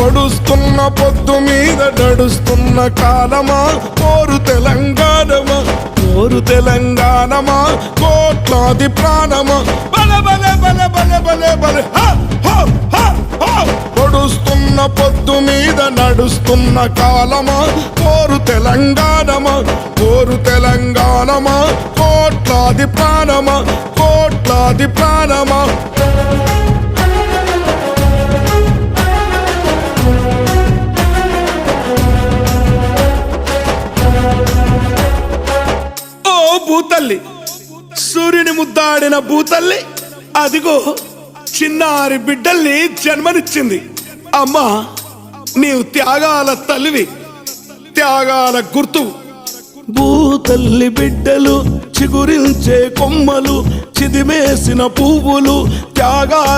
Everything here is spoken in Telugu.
పొడుస్తున్న పొద్దు మీద నడుస్తున్న కాలమా? కోరు తెలంగాణమా? కోరు తెలంగాణమా? కోట్లాది ప్రాణమా? బల బల బల బల బల బల. పొడుస్తున్న పొద్దు మీద నడుస్తున్న కాలమా? కోరు తెలంగాణమా? కోరు తెలంగాణమా? కోట్లాది ప్రాణమా? కోట్లాది ప్రాణమా? భూతల్లి. సూర్యుని ముద్దాడిన భూతల్లి. అదిగో చిన్నారి బిడ్డల్ని జన్మనిచ్చింది. అమ్మా నీవు త్యాగాల తల్లివి. త్యాగాల గుర్తు భూతల్లి బిడ్డలు చిగురించే కొమ్మలు చిదిమేసిన పువ్వులు త్యాగాల